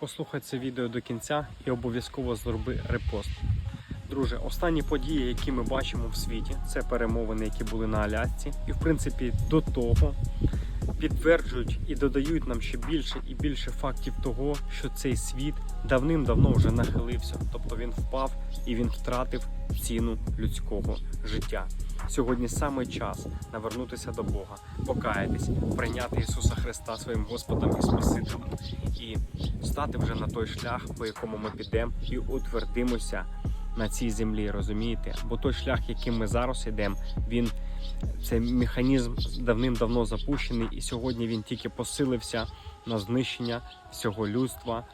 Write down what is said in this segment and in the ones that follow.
Послухай це відео до кінця і обов'язково зроби репост. Друже, останні події, які ми бачимо в світі, це перемовини, які були на Алясці, і в принципі до того підтверджують і додають нам ще більше і більше фактів того, що цей світ давним-давно вже нахилився, тобто він впав і він втратив ціну людського життя. Сьогодні саме час навернутися до Бога, покаятись, прийняти Ісуса Христа своїм Господом і Спасителем і стати вже на той шлях, по якому ми підемо, і утвердимося на цій землі, розумієте? Бо той шлях, яким ми зараз йдемо, він цей механізм давним-давно запущений, і сьогодні він тільки посилився на знищення всього людства.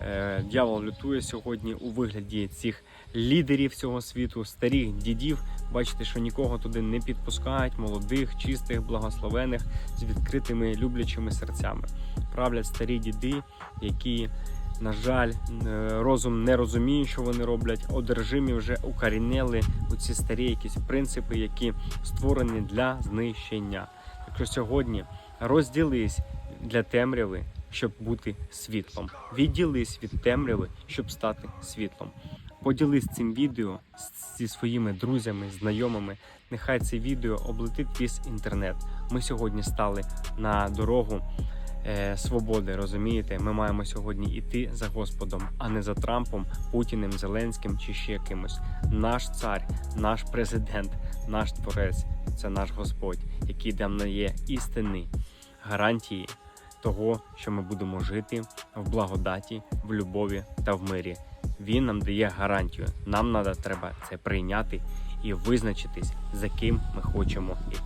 Е, Дьявол лютує сьогодні у вигляді цих лідерів цього світу, старих дідів. Бачите, що нікого туди не підпускають, молодих, чистих, благословених з відкритими люблячими серцями. Правлять старі діди, які на жаль, е, розум не розуміє, що вони роблять. Одержимі вже укорінили у ці старі якісь принципи, які створені для знищення. Так що сьогодні розділись для темряви, щоб бути світлом. Відділись від темряви, щоб стати світлом. Поділись цим відео зі своїми друзями, знайомими. Нехай це відео облетить весь інтернет. Ми сьогодні стали на дорогу свободи. Розумієте, ми маємо сьогодні йти за Господом, а не за Трампом, Путіним, Зеленським чи ще кимось. Наш цар, наш президент, наш творець це наш Господь, який нам дає істини, гарантії того, що ми будемо жити в благодаті, в любові та в мирі. Він нам дає гарантію. Нам треба це прийняти і визначитись, за ким ми хочемо йти.